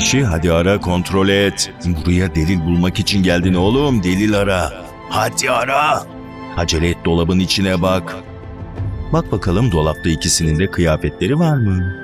Rişi hadi ara kontrol et. Buraya delil bulmak için geldin oğlum. Delil ara. Hadi ara. Acele et dolabın içine bak. Bak bakalım dolapta ikisinin de kıyafetleri var mı?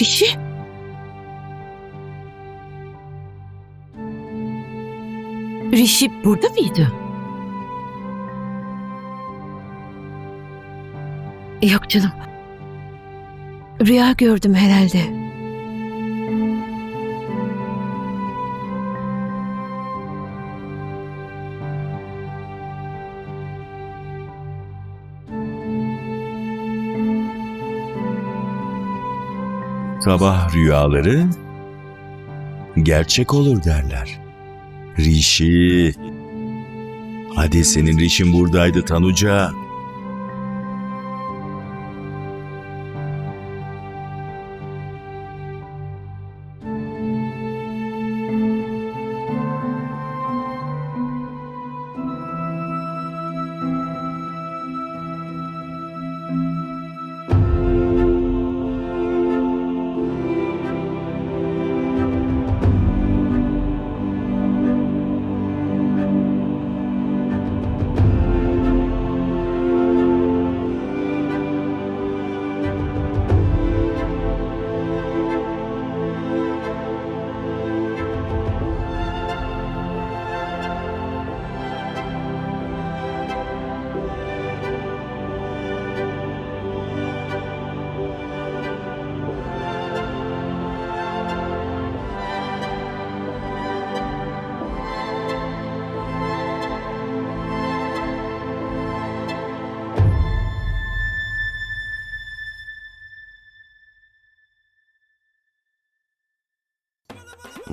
Rişi? Rişi burada mıydı? Yok canım. Rüya gördüm herhalde. Sabah rüyaları gerçek olur derler. Rişi. Hadi senin Rişin buradaydı Tanuca.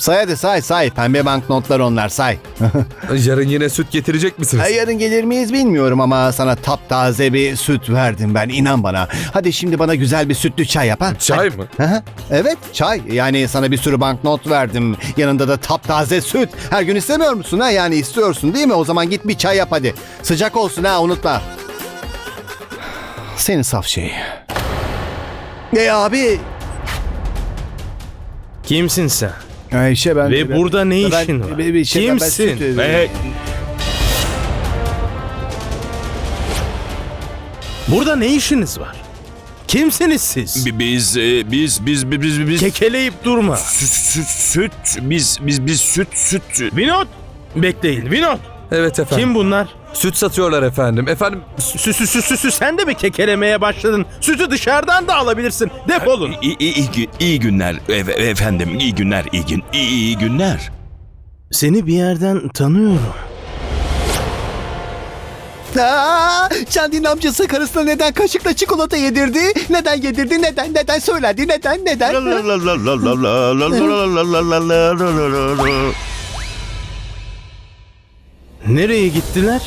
Say hadi say say. Pembe banknotlar onlar say. Yarın yine süt getirecek misiniz? Yarın gelir miyiz bilmiyorum ama sana taptaze bir süt verdim ben inan bana. Hadi şimdi bana güzel bir sütlü çay yap ha. Çay mı? Hı hı. evet çay. Yani sana bir sürü banknot verdim. Yanında da taptaze süt. Her gün istemiyor musun ha? Yani istiyorsun değil mi? O zaman git bir çay yap hadi. Sıcak olsun ha unutma. Senin saf şey. E abi. Kimsin sen? Ayşe ben... Ve ben- burada ne ben- işin var? bir şey- ben- ben Kimsin? süt- Ve... Burada ne işiniz var? Kimsiniz siz? Bi- Biz e, biz biz biz biz, biz Kekeleyip durma. süt, süt süt biz biz biz süt süt Vinod! Bekleyin Vinod! Evet efendim. Kim bunlar? Süt satıyorlar efendim. Efendim Sü sü sü sü sü sen de mi kekelemeye başladın? Sütü dışarıdan da alabilirsin. Defolun. İyi, iyi, iyi, gü- iyi günler e- e- efendim iyi günler iyi gün iyi, iyi günler. Seni bir yerden tanıyorum. Aa, Candi'nin amcası karısına neden kaşıkla çikolata yedirdi? Neden yedirdi? Neden? Neden söyledi? Neden? Neden? Nereye gittiler?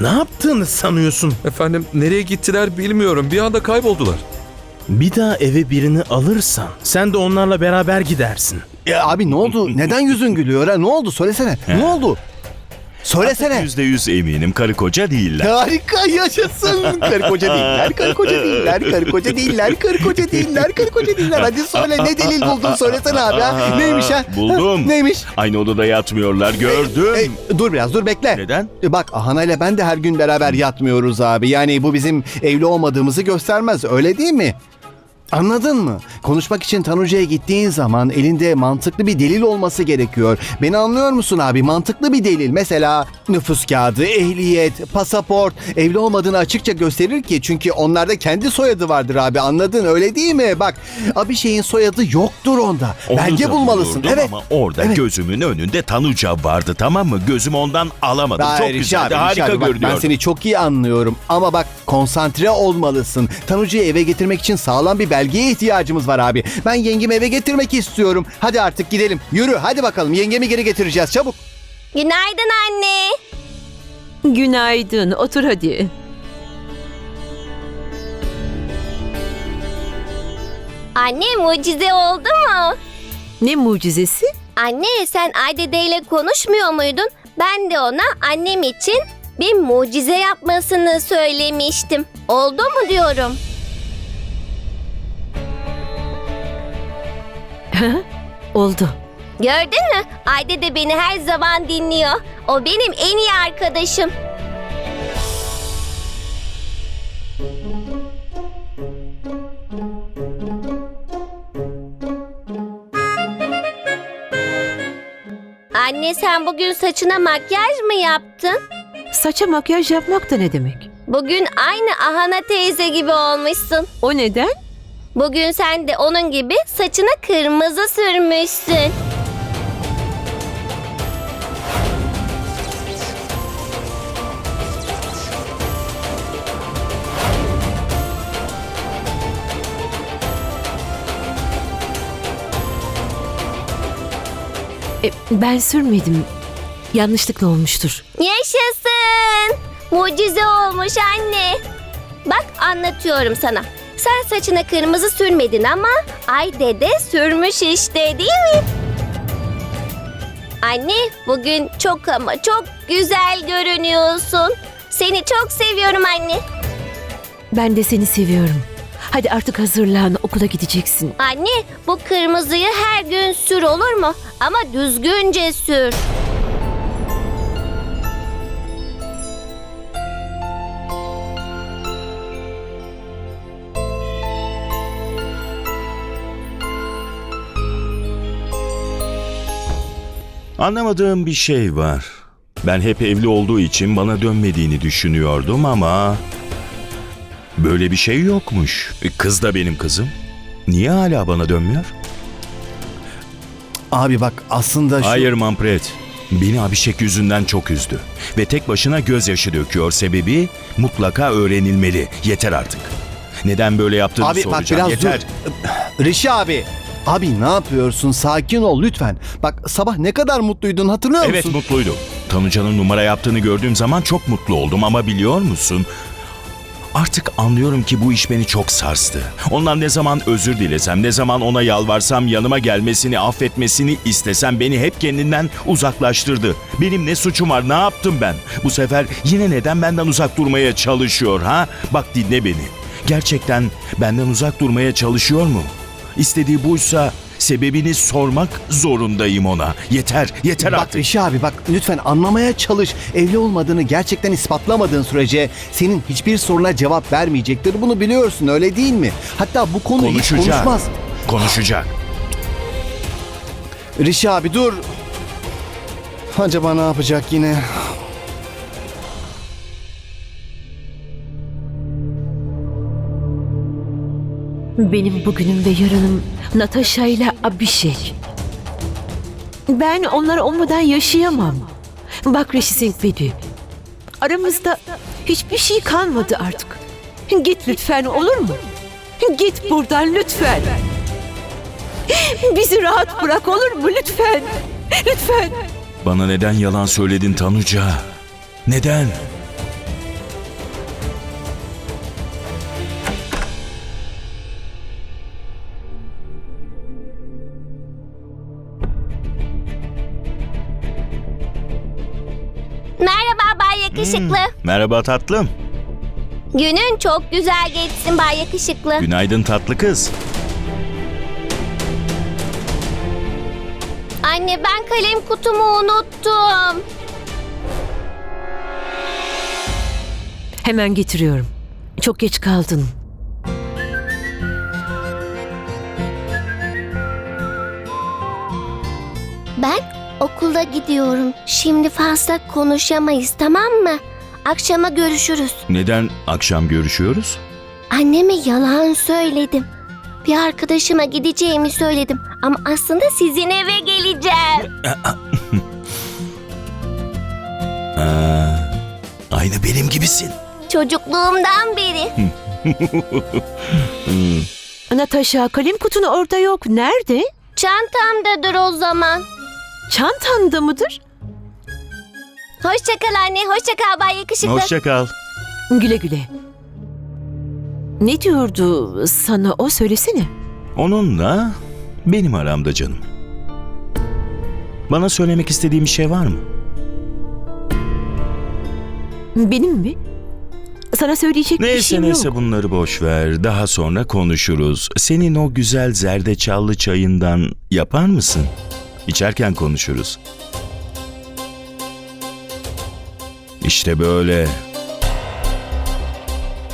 Ne yaptığını sanıyorsun? Efendim nereye gittiler bilmiyorum. Bir anda kayboldular. Bir daha eve birini alırsan sen de onlarla beraber gidersin. Ya abi ne oldu? Neden yüzün gülüyor ha? Ne oldu? Söylesene. Ne oldu? Söylesene. Yüzde yüz eminim karı koca değiller. Harika yaşasın. Karı koca değiller, karı koca değiller, karı koca değiller, karı koca değiller, karı koca değiller. Hadi söyle ne delil buldun söylesene abi ha. Neymiş ha? Buldum. Neymiş? Aynı odada yatmıyorlar gördüm. Ey, dur biraz dur bekle. Neden? E Bak Ahana ile ben de her gün beraber yatmıyoruz abi. Yani bu bizim evli olmadığımızı göstermez öyle değil mi? Anladın mı? Konuşmak için Tanucu'ya gittiğin zaman elinde mantıklı bir delil olması gerekiyor. Beni anlıyor musun abi? Mantıklı bir delil. Mesela nüfus kağıdı, ehliyet, pasaport. Evli olmadığını açıkça gösterir ki. Çünkü onlarda kendi soyadı vardır abi. Anladın öyle değil mi? Bak bir şeyin soyadı yoktur onda. Onu Belge da bulmalısın. Evet. Ama orada Evet. gözümün önünde Tanuca vardı tamam mı? Gözüm ondan alamadım. Hayır, Çok Rişi güzeldi abi, Rişi harika abi, bak, görünüyordu. Ben seni çok iyi anlıyorum ama bak konsantre olmalısın. Tanucu'yu eve getirmek için sağlam bir belgeye ihtiyacımız var abi. Ben yengemi eve getirmek istiyorum. Hadi artık gidelim. Yürü hadi bakalım yengemi geri getireceğiz çabuk. Günaydın anne. Günaydın. Otur hadi. Anne mucize oldu mu? Ne mucizesi? Anne sen Aydede ile konuşmuyor muydun? Ben de ona annem için bir mucize yapmasını söylemiştim. Oldu mu diyorum. Oldu. Gördün mü? Ayde de beni her zaman dinliyor. O benim en iyi arkadaşım. Anne sen bugün saçına makyaj mı yaptın? Saça makyaj yapmak da ne demek? Bugün aynı Ahana teyze gibi olmuşsun. O neden? Bugün sen de onun gibi saçına kırmızı sürmüşsün. E, ben sürmedim. Yanlışlıkla olmuştur. Yaşasın! Mucize olmuş anne. Bak anlatıyorum sana. Sen saçına kırmızı sürmedin ama Ay dede sürmüş işte değil mi? Anne bugün çok ama çok güzel görünüyorsun. Seni çok seviyorum anne. Ben de seni seviyorum. Hadi artık hazırlan. Okula gideceksin. Anne bu kırmızıyı her gün sür olur mu? Ama düzgünce sür. Anlamadığım bir şey var. Ben hep evli olduğu için bana dönmediğini düşünüyordum ama... Böyle bir şey yokmuş. E, Kız da benim kızım. Niye hala bana dönmüyor? Abi bak aslında şu... Hayır Mampret. Beni Abişek yüzünden çok üzdü. Ve tek başına gözyaşı döküyor. Sebebi mutlaka öğrenilmeli. Yeter artık. Neden böyle yaptığını Abi bak soracağım. biraz Yeter. dur. Rişi abi. Abi ne yapıyorsun? Sakin ol lütfen. Bak sabah ne kadar mutluydun hatırlıyor Evet musun? mutluydu. Tanucan'ın numara yaptığını gördüğüm zaman çok mutlu oldum ama biliyor musun? Artık anlıyorum ki bu iş beni çok sarstı. Ondan ne zaman özür dilesem, ne zaman ona yalvarsam yanıma gelmesini, affetmesini istesem beni hep kendinden uzaklaştırdı. Benim ne suçum var, ne yaptım ben? Bu sefer yine neden benden uzak durmaya çalışıyor ha? Bak dinle beni. Gerçekten benden uzak durmaya çalışıyor mu? İstediği buysa sebebini sormak zorundayım ona. Yeter, yeter Bak artık. Rişi abi bak lütfen anlamaya çalış. Evli olmadığını gerçekten ispatlamadığın sürece senin hiçbir soruna cevap vermeyecektir. Bunu biliyorsun öyle değil mi? Hatta bu konu hiç Konuşacak. konuşmaz. Konuşacak. Rişi abi dur. Acaba ne yapacak yine? Benim bugünüm ve yarınım Natasha ile Abhishek. Ben onlar olmadan yaşayamam. Bak Rishi Singh Bedi. Aramızda hiçbir şey kalmadı artık. Git lütfen olur mu? Git buradan lütfen. Bizi rahat bırak olur mu lütfen? Lütfen. Bana neden yalan söyledin Tanuca? Neden? Merhaba Yakışıklı. Merhaba tatlım. Günün çok güzel geçsin Bay Yakışıklı. Günaydın tatlı kız. Anne ben kalem kutumu unuttum. Hemen getiriyorum. Çok geç kaldın. Ben okula gidiyorum. Şimdi fazla konuşamayız tamam mı? Akşama görüşürüz. Neden akşam görüşüyoruz? Anneme yalan söyledim. Bir arkadaşıma gideceğimi söyledim. Ama aslında sizin eve geleceğim. Aa, aynı benim gibisin. Çocukluğumdan beri. Natasha kalem kutun orada yok. Nerede? Çantamdadır o zaman. Çantanda mıdır? Hoşça kal anne, hoşça kal Bay Yakışıklı. Hoşça kal. Güle güle. Ne diyordu sana o söylesene. Onunla benim aramda canım. Bana söylemek istediğin bir şey var mı? Benim mi? Sana söyleyecek bir Neyse şeyim neyse yok. bunları boş ver. Daha sonra konuşuruz. Senin o güzel zerdeçallı çayından yapar mısın? İçerken konuşuruz. İşte böyle.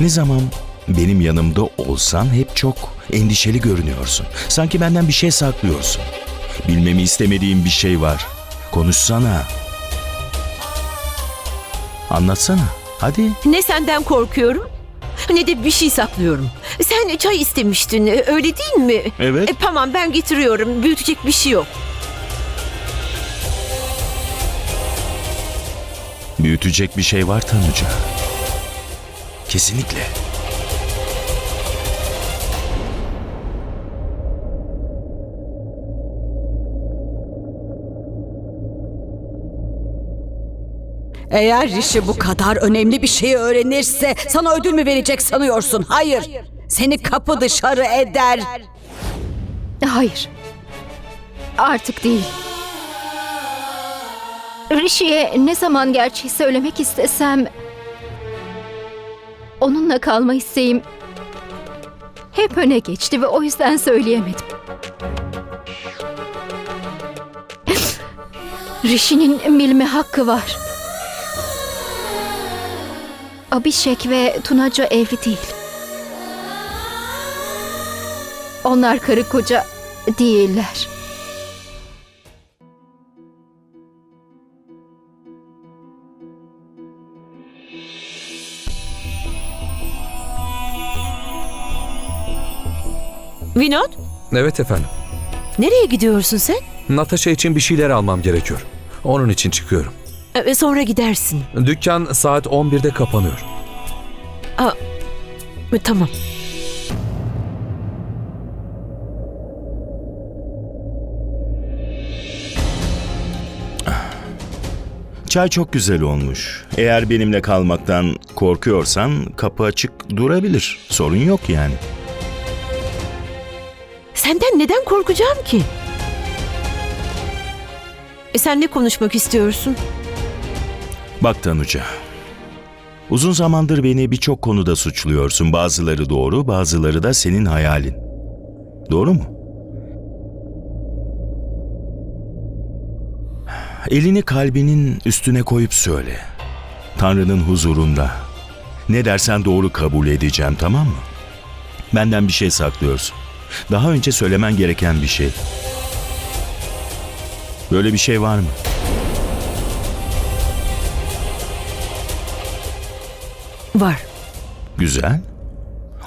Ne zaman benim yanımda olsan hep çok endişeli görünüyorsun. Sanki benden bir şey saklıyorsun. Bilmemi istemediğim bir şey var. Konuşsana. Anlatsana. Hadi. Ne senden korkuyorum ne de bir şey saklıyorum. Sen çay istemiştin öyle değil mi? Evet. E, tamam ben getiriyorum. Büyütecek bir şey yok. Büyütecek bir şey var Tanuca. Kesinlikle. Eğer Rişi bu kadar önemli bir şeyi öğrenirse sana ödül mü verecek sanıyorsun? Hayır. Seni kapı dışarı eder. Hayır. Artık değil. Rishi'ye ne zaman gerçeği söylemek istesem... Onunla kalma isteğim hep öne geçti ve o yüzden söyleyemedim. Rishi'nin bilme hakkı var. Abhishek ve Tunaca evli değil. Onlar karı koca değiller. Vinod Evet efendim. nereye gidiyorsun sen? Natasha için bir şeyler almam gerekiyor. Onun için çıkıyorum. E, sonra gidersin. Dükkan saat 11'de kapanıyor. E, tamam. Çay çok güzel olmuş. Eğer benimle kalmaktan korkuyorsan kapı açık durabilir. Sorun yok yani. Senden neden korkacağım ki? E, sen ne konuşmak istiyorsun? Bak Tanuca. Uzun zamandır beni birçok konuda suçluyorsun. Bazıları doğru, bazıları da senin hayalin. Doğru mu? Elini kalbinin üstüne koyup söyle. Tanrı'nın huzurunda. Ne dersen doğru kabul edeceğim tamam mı? Benden bir şey saklıyorsun. Daha önce söylemen gereken bir şey. Böyle bir şey var mı? Var. Güzel.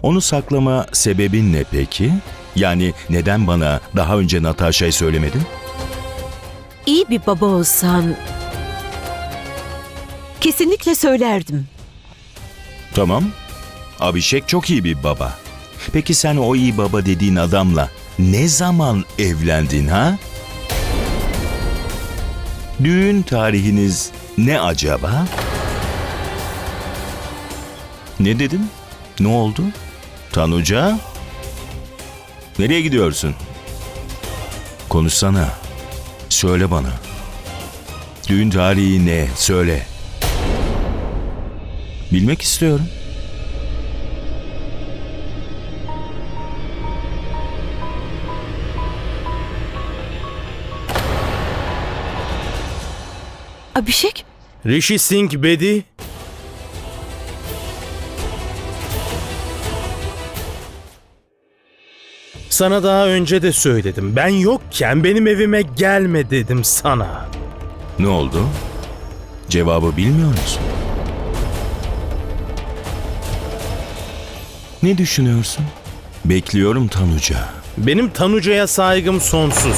Onu saklama sebebin ne peki? Yani neden bana daha önce Natasha'yı söylemedin? İyi bir baba olsan kesinlikle söylerdim. Tamam. Abişek çok iyi bir baba. Peki sen o iyi baba dediğin adamla ne zaman evlendin ha? Düğün tarihiniz ne acaba? Ne dedin? Ne oldu? Tanuca? Nereye gidiyorsun? Konuşsana. Söyle bana. Düğün tarihi ne? Söyle. Bilmek istiyorum. Abişek, Rishi Singh Bedi. Sana daha önce de söyledim. Ben yokken benim evime gelme dedim sana. Ne oldu? Cevabı bilmiyor musun? Ne düşünüyorsun? Bekliyorum Tanuca. Benim Tanuca'ya saygım sonsuz.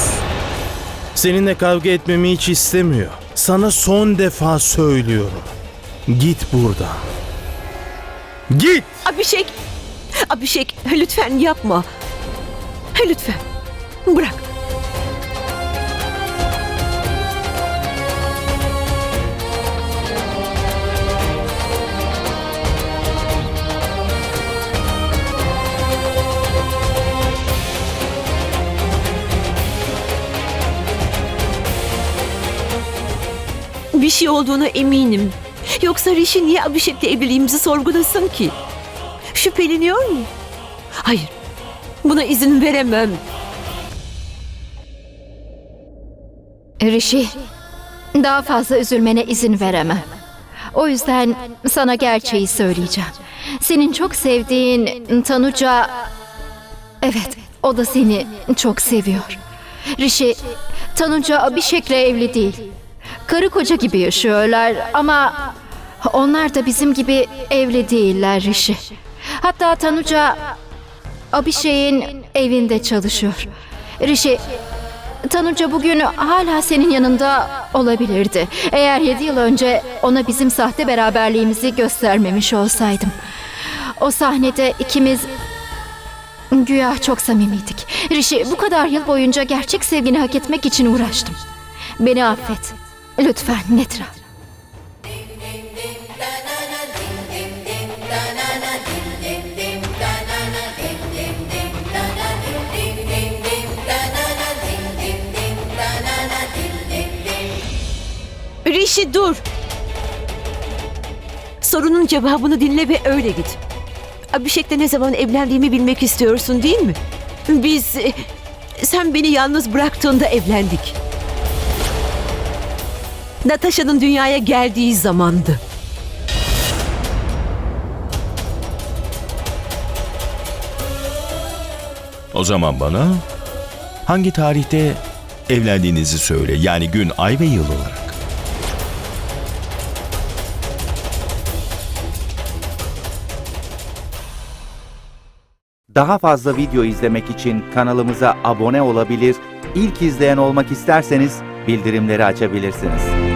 Seninle kavga etmemi hiç istemiyor. Sana son defa söylüyorum. Git buradan. Git! Abişek, Abişek lütfen yapma. Lütfen, bırak. Bir şey olduğuna eminim. Yoksa Rishi niye Abhishek'le evliliğimizi sorgulasın ki? Şüpheleniyor mu? Hayır. Buna izin veremem. Rishi, daha fazla üzülmene izin veremem. O yüzden sana gerçeği söyleyeceğim. Senin çok sevdiğin Tanuca... Evet, o da seni çok seviyor. Rishi, Tanuca Abhishek'le evli değil. Karı koca gibi yaşıyorlar ama onlar da bizim gibi evli değiller Rishi. Hatta Tanuca Abhishek'in evinde çalışıyor. Rishi, Tanuca bugün hala senin yanında olabilirdi. Eğer yedi yıl önce ona bizim sahte beraberliğimizi göstermemiş olsaydım. O sahnede ikimiz güya çok samimiydik. Rishi bu kadar yıl boyunca gerçek sevgini hak etmek için uğraştım. Beni affet. Lütfen Netra. Rishi dur. Sorunun cevabını dinle ve öyle git. Abhishek'le ne zaman evlendiğimi bilmek istiyorsun değil mi? Biz... e, Sen beni yalnız bıraktığında evlendik. Natasha'nın dünyaya geldiği zamandı. O zaman bana hangi tarihte evlendiğinizi söyle. Yani gün, ay ve yıl olarak. Daha fazla video izlemek için kanalımıza abone olabilir, ilk izleyen olmak isterseniz bildirimleri açabilirsiniz.